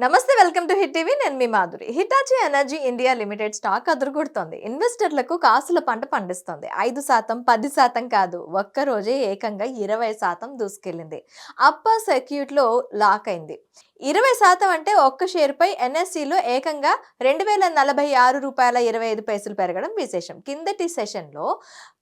నమస్తే welcome to hit TV. నేను మీ Madhuri. Hitachi energy India limited stock అదురుకొడుతోంది ఇన్వెస్టర్లకు కాసుల పంట పండిస్తోంది. ఐదు శాతం పది శాతం కాదు. ఒక్క రోజే ఏకంగా ఇరవై శాతం దూసుకెళ్ళింది. అప్పర్ సెక్యూట్లో లాక్ అయింది. ఇరవై శాతం అంటే ఒక్క షేర్పై ఎన్ఎస్సిలో ఏకంగా రెండు వేల నలభై ఆరు రూపాయల ఇరవై ఐదు పైసలు పెరగడం విశేషం. కిందటి సెషన్లో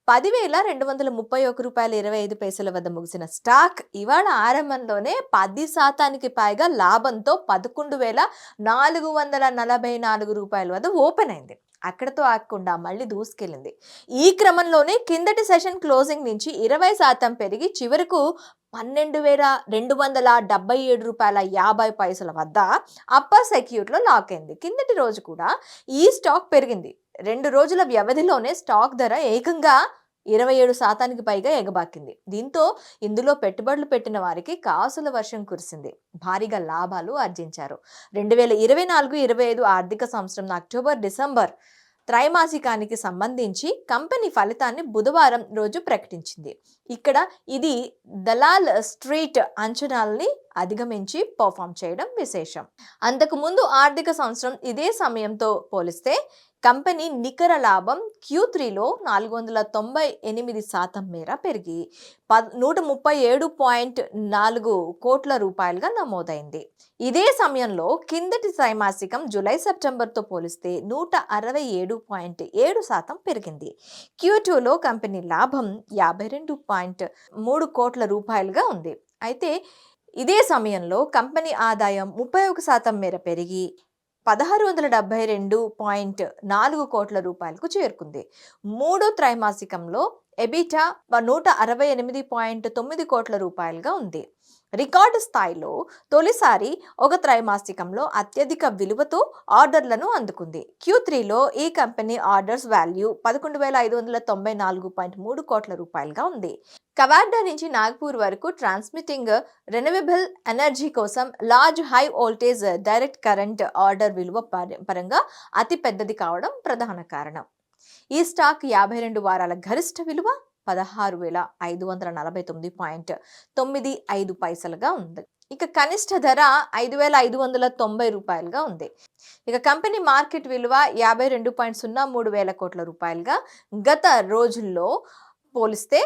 పదివేల రెండు వందల ముప్పై ఒక రూపాయల ఇరవై ఐదు పైసల వద్ద ముగిసిన స్టాక్ ఇవాళ ఆరంభంలోనే పది శాతానికి పైగా లాభంతో పదకొండు వేల నాలుగు వందల నలభై నాలుగు రూపాయల వద్ద ఓపెన్ అయింది. అక్కడతో ఆగకుండా మళ్ళీ దూసుకెళ్ళింది. ఈ క్రమంలోనే కిందటి సెషన్ క్లోజింగ్ నుంచి ఇరవై శాతం పెరిగి చివరకు పన్నెండు వేల రెండు వందల డెబ్బై ఏడు రూపాయల యాభై పైసల వద్ద అప్పర్ సెక్యూర్లో లాక్ అయింది. కిందటి రోజు కూడా ఈ స్టాక్ పెరిగింది. రెండు రోజుల వ్యవధిలోనే స్టాక్ ధర ఏకంగా ఇరవై ఏడు శాతానికి పైగా ఎగబాకింది. దీంతో ఇందులో పెట్టుబడులు పెట్టిన వారికి కాసుల వర్షం కురిసింది. భారీగా లాభాలు ఆర్జించారు. రెండు వేల ఇరవై నాలుగు ఇరవై ఐదు ఆర్థిక సంవత్సరం అక్టోబర్ డిసెంబర్ త్రైమాసికానికి సంబంధించి కంపెనీ ఫలితాన్ని బుధవారం రోజు ప్రకటించింది. ఇక్కడ ఇది దలాల్ స్ట్రీట్ అంచనాల్ని అధిగమించి పర్ఫామ్ చేయడం విశేషం. అంతకుముందు ఆర్థిక సంవత్సరం ఇదే సమయంతో పోలిస్తే కంపెనీ నికర లాభం క్యూ త్రీలో నాలుగు వందల తొంభై ఎనిమిది శాతం మేర పెరిగి పద్ నూట ముప్పై ఏడు పాయింట్ నాలుగు కోట్ల రూపాయలుగా నమోదైంది. ఇదే సమయంలో కిందటి త్రైమాసికం జూలై సెప్టెంబర్తో పోలిస్తే నూట అరవై ఏడు పాయింట్ ఏడు శాతం పెరిగింది. క్యూ టూలో కంపెనీ లాభం యాభై రెండు పాయింట్ మూడు కోట్ల రూపాయలుగా ఉంది. అయితే ఇదే సమయంలో కంపెనీ ఆదాయం ముప్పై ఒక శాతం మేర పెరిగి పదహారు వందల డెబ్బై రెండు పాయింట్ నాలుగు కోట్ల రూపాయలకు చేరుకుంది. మూడో త్రైమాసికంలో ఎబిటా నూట అరవై ఎనిమిది పాయింట్ తొమ్మిది కోట్ల రూపాయలుగా ఉంది. రికార్డు స్థాయిలో తొలిసారి ఒక త్రైమాసికంలో అత్యధిక విలువతో ఆర్డర్లను అందుకుంది. క్యూ త్రీలో ఈ కంపెనీ ఆర్డర్స్ వాల్యూ పదకొండు వేల ఐదు వందల తొంభై నాలుగు పాయింట్ మూడు కోట్ల రూపాయలుగా ఉంది. కవార్డా నుంచి నాగ్పూర్ వరకు ట్రాన్స్మిటింగ్ రెన్యూవబుల్ ఎనర్జీ కోసం large high voltage direct current order విలువ పర- పరంగా అతి పెద్దది కావడం ప్రధాన కారణం. ఈ స్టాక్ యాభై రెండు వారాల గరిష్ట విలువ పదహారు వేల ఐదు వందల నలభై తొమ్మిది పాయింట్ తొమ్మిది ఐదు పైసలుగా ఉంది. ఇక కనిష్ట ధర ఐదు వేల ఐదు వందల తొంభై రూపాయలుగా ఉంది. ఇక కంపెనీ మార్కెట్ విలువ యాభై రెండు పాయింట్ సున్నా మూడు వేల కోట్ల రూపాయలుగా గత రోజుల్లో పోలిస్తే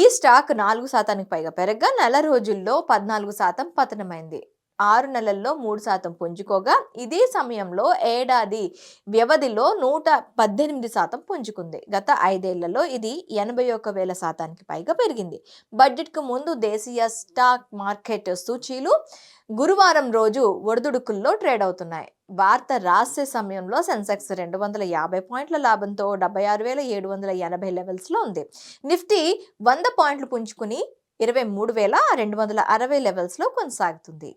ఈ స్టాక్ నాలుగు శాతానికి పైగా పెరగగా నెల రోజుల్లో పద్నాలుగు శాతం పతనమైంది. ఆరు నెలల్లో మూడు శాతం పుంజుకోగా ఇదే సమయంలో ఏడాది వ్యవధిలో నూట పద్దెనిమిది శాతం పుంజుకుంది. గత ఐదేళ్ళలో ఇది ఎనభై ఒక వేల శాతానికి పైగా పెరిగింది. బడ్జెట్కు ముందు దేశీయ స్టాక్ మార్కెట్ సూచీలు గురువారం రోజు ఒడిదుడుకుల్లో ట్రేడ్ అవుతున్నాయి. వార్త రాసే సమయంలో సెన్సెక్స్ రెండు వందల యాభై పాయింట్ల లాభంతో డెబ్బై ఆరు వేల ఏడు వందల ఎనభై లెవెల్స్లో ఉంది. నిఫ్టీ వంద పాయింట్లు పుంజుకుని ఇరవై మూడు వేల రెండు వందల అరవై లెవెల్స్లో కొనసాగుతుంది.